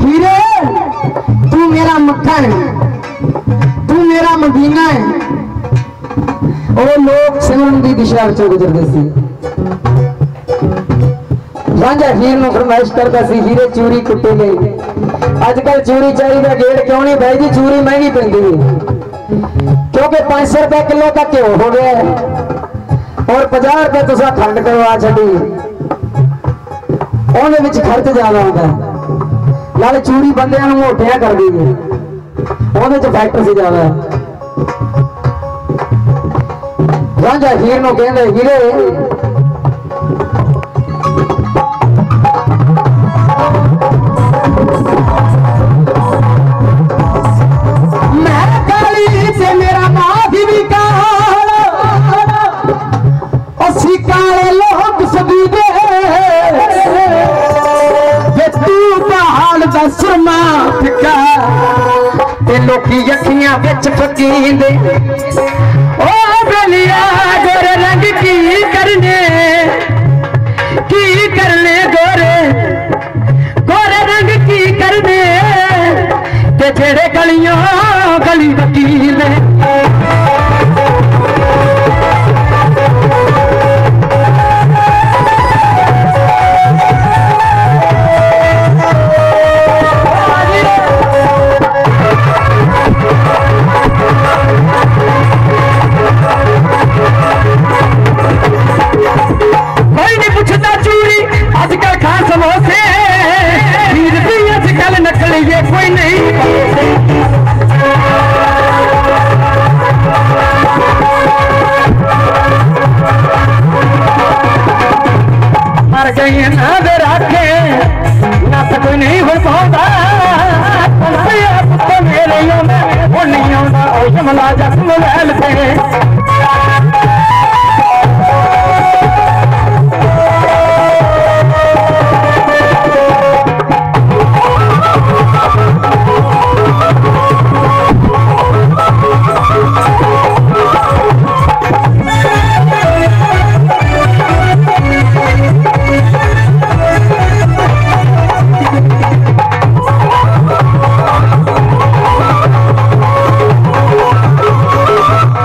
हीरे, तू मेरा मक्खन, तू मेरा मदीना है। और लोग सिमरन की दिशा में गुजरते झांझा हीर फरमाइश करता सी, हीरे चूरी कुटी गई अजकल चूरी चाहिए का गेड़ क्यों नहीं? भाई जी चूरी महँगी पी क्योंकि पाँच सौ रुपया किलो का घ्यो हो गया है। और पाँह रुपया तुसा खंड करवा छी खर्च ज़्यादा आता है। ਨਾਲ ਚੂਰੀ ਬੰਦਿਆਂ ਨੂੰ ਮੋਟਿਆਂ ਕਰਦੀ ਹੈ ਉਹਦੇ ਚ ਫੈਕਟਰ ਸੀ ਜ਼ਿਆਦਾ। ਰਾਂਝਾ ਹੀਰ ਨੂੰ ਕਹਿੰਦੇ, ਹੀਰੇ ਲੋਕੀ ਅੱਖੀਆਂ ਵਿੱਚ ਫਕੀਂਦੇ ਓ ਬਲੀਆ ਗੋਰੇ ਰੰਗ ਕੀ ਕਰਨੇ ਕੀ ਕਰਨੇ ਗੋਰੇ ਗੋਰੇ ਰੰਗ ਕੀ ਕਰਨੇ ਤੇ ਜਿਹੜੇ ਗਲੀਆਂ ਗਲੀ ਵਕੀਲ ਨੇ गई नाद रखे ना तो कोई नहीं हो पाता मेरे में वो नहीं आता यमला जख्म वैल थे